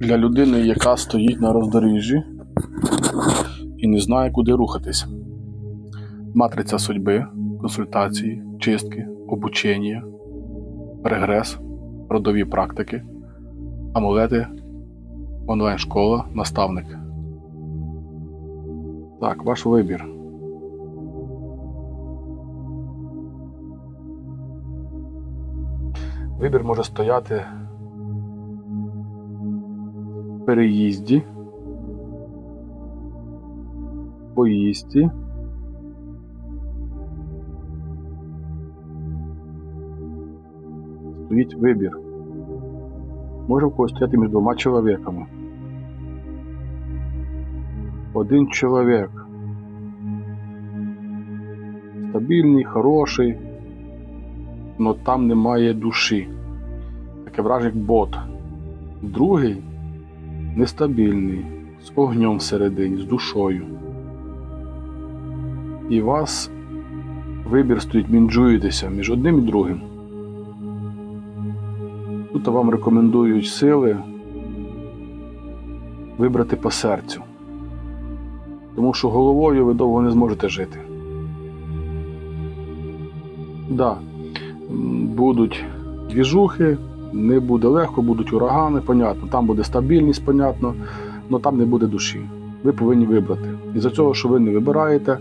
для людини, яка стоїть на роздоріжжі і не знає, куди рухатись. Матриця судьби, консультації, чистки, обучення, регрес, родові практики, амулети, онлайн-школа, наставник. Так, ваш вибір. Вибір може стояти переїзді, поїзді, стоїть вибір. Може в між двома чоловіками. Один чоловік. Стабільний, хороший, але там немає душі. Таке враження, бот. Другий нестабільний, з огнем всередині, з душою. І вас вибір стоїть, мінджуєтеся між одним і другим. Тут вам рекомендують сили вибрати по серцю. Тому що головою ви довго не зможете жити. Да, будуть двіжухи, не буде легко, будуть урагани, понятно. Там буде стабільність, понятно, але там не буде душі. Ви повинні вибрати. І за цього, що ви не вибираєте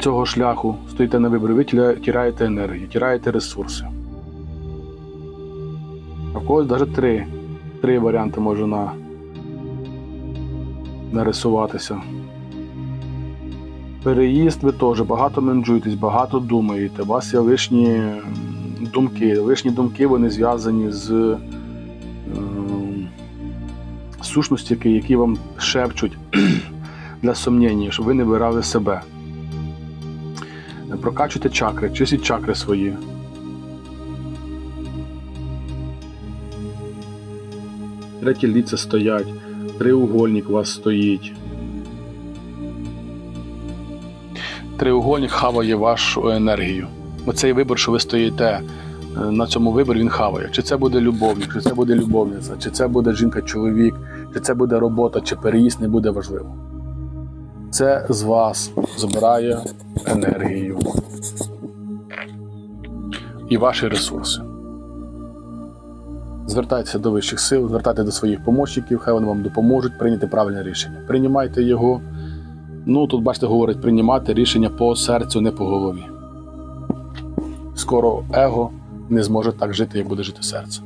цього шляху, стоїте на виборі, ви тираєте енергію, тираєте ресурси. А в когось навіть три, три варіанти може на, нарисуватися. Переїзд ви теж багато менджуєтесь, багато думаєте. У вас є лишні думки. Лишні думки вони зв'язані з е, сущності, які, які вам шепчуть для сумніння, щоб ви не вирали себе. Прокачуйте чакри, чистіть чакри свої. Треті ліце стоять, триугольник у вас стоїть. Триугольник хаває вашу енергію. Оцей вибір, що ви стоїте на цьому виборі, він хаває. Чи це буде любовник, чи це буде любовниця, чи це буде жінка-чоловік, чи це буде робота, чи переїзд, не буде важливо. Це з вас забирає енергію і ваші ресурси. Звертайтеся до вищих сил, звертайтеся до своїх помощників, хай вони вам допоможуть прийняти правильне рішення. Приймайте його. Ну, тут, бачите, говорить, приймати рішення по серцю, не по голові. Скоро его не зможе так жити, як буде жити серце.